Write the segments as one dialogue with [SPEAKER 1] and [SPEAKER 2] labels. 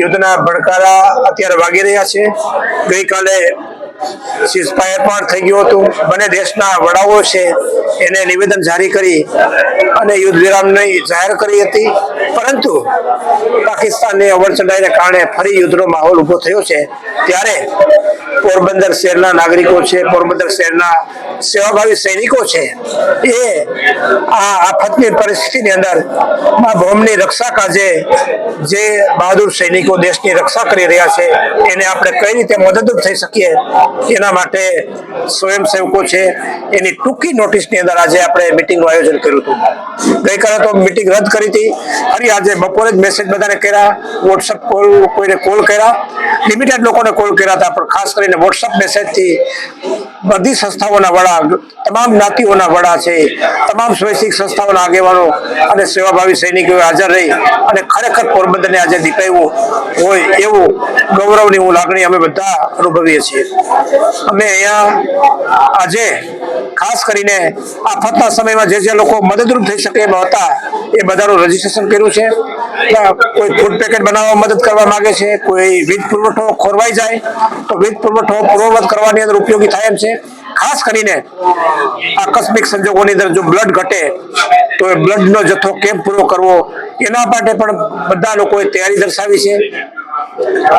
[SPEAKER 1] યુદ્ધના ભડકારા અત્યારે વાગી રહ્યા છે. ગઈકાલે સીઝફાયર પણ થઈ ગયું હતું. બંને દેશના વડાઓ છે, એને નિવેદન જારી કરી અને યુદ્ધ વિરામની જાહેર કરી હતી. પરંતુ પાકિસ્તાનની અવરચંડાઈને કારણે ફરી યુદ્ધનો માહોલ ઊભો થયો છે. ત્યારે પોરબંદર શહેરના નાગરિકો છે, પોરબંદર શહેરના સેવાભાવી સૈનિકો છે, એ આ આફતની પરિસ્થિતિની અંદર મા ભૌમની રક્ષા કાજે જે બહાદુર સૈનિકો દેશની રક્ષા કરી રહ્યા છે, એને આપણે કઈ રીતે મદદરૂપ થઈ શકીએ? એના માટે સ્વયંસેવકો છે, એની ટૂંકી નોટિસની અંદર આજે આપણે મિટિંગનું આયોજન કર્યું હતું. ગઈકાલે તો મિટિંગ રદ કરી હતી. ફરી આજે બપોરે જ મેસેજ બધાને કર્યા વોટ્સઅપ કોલ કોઈને કોલ કર્યા. લિમિટેડ લોકોને કોલ કર્યા હતા, પણ ખાસ કરીને વોટ્સઅપ મેસેજથી બધી સંસ્થાઓના વડા, તમામ જ્ઞાતિઓના વડા છે, તમામ સ્વૈચ્છિક સંસ્થાઓના આગેવાનો અને સેવાભાવી સૈનિકોએ હાજર રહી અને ખરેખર પોરબંદરને આજે દીપાવ્યું હોય એવું ગૌરવની લાગણી અમે બધા અનુભવીએ છીએ. અમે અહીંયા આજે ખાસ કરીને આફતના સમયમાં જે જે લોકો મદદરૂપ થઈ શકે એમ હતા, એ બધાનું રજીસ્ટ્રેશન કર્યું છે. કોઈ ફૂડ પેકેટ બનાવવા મદદ કરવા માંગે છે, કોઈ વીજ પુરવઠો ખોરવાઈ જાય, તો વીજ પુરવઠો પૂર્વવત કરવાની અંદર ઉપયોગી થાય એમ છે. ખાસ કરીને આકસ્મિક સંજોગોની અંદર જો બ્લડ ઘટે, તો એ બ્લડનો જથ્થો કેમ પૂરો કરવો, એના માટે પણ બધા લોકોએ તૈયારી દર્શાવી છે.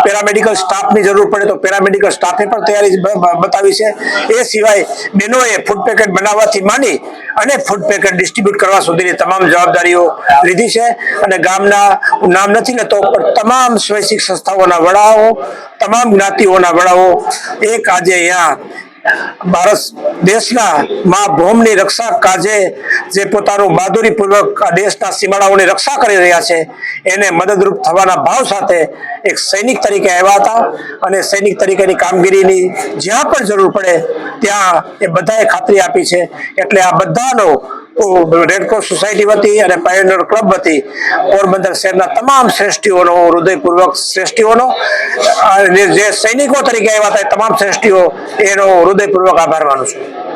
[SPEAKER 1] પેરામેડિકલ સ્ટાફની જરૂર પડે તો પેરામેડિકલ સ્ટાફે પણ તૈયારી બતાવી છે. એ સિવાય બહેનોએ ફૂડ પેકેટ બનાવવાથી માંડી અને ફૂડ પેકેટ ડિસ્ટ્રીબ્યુટ કરવા સુધીની તમામ જવાબદારીઓ લીધી છે. અને ગામના નામ નથી લેતો, પણ તમામ સ્વૈચ્છિક સંસ્થાઓના વડાઓ, તમામ જ્ઞાતિઓના વડાઓ એક આજે અહીંયા ભારત દેશના મા ભૌમની રક્ષા કાજે જે પોતાનું બહાદુરીપૂર્વક આ દેશના સીમાડાઓની રક્ષા કરી રહ્યા છે, એને મદદરૂપ થવાના ભાવ સાથે એક સૈનિક તરીકે આવ્યા હતા અને સૈનિક તરીકેની કામગીરીની જ્યાં પણ જરૂર પડે, ત્યાં એ બધાએ ખાતરી આપી છે. એટલે આ બધાનો રેડક્રોસ સોસાયટી વતી અને પાયોનિયર ક્લબ વતી પોરબંદર શહેરના તમામ શ્રેષ્ઠીઓનો હું હૃદયપૂર્વક શ્રેષ્ઠીઓનો જે સૈનિકો તરીકે આવ્યા હતા તમામ શ્રેષ્ઠીઓ, એનો હૃદયપૂર્વક આભાર માનું છું.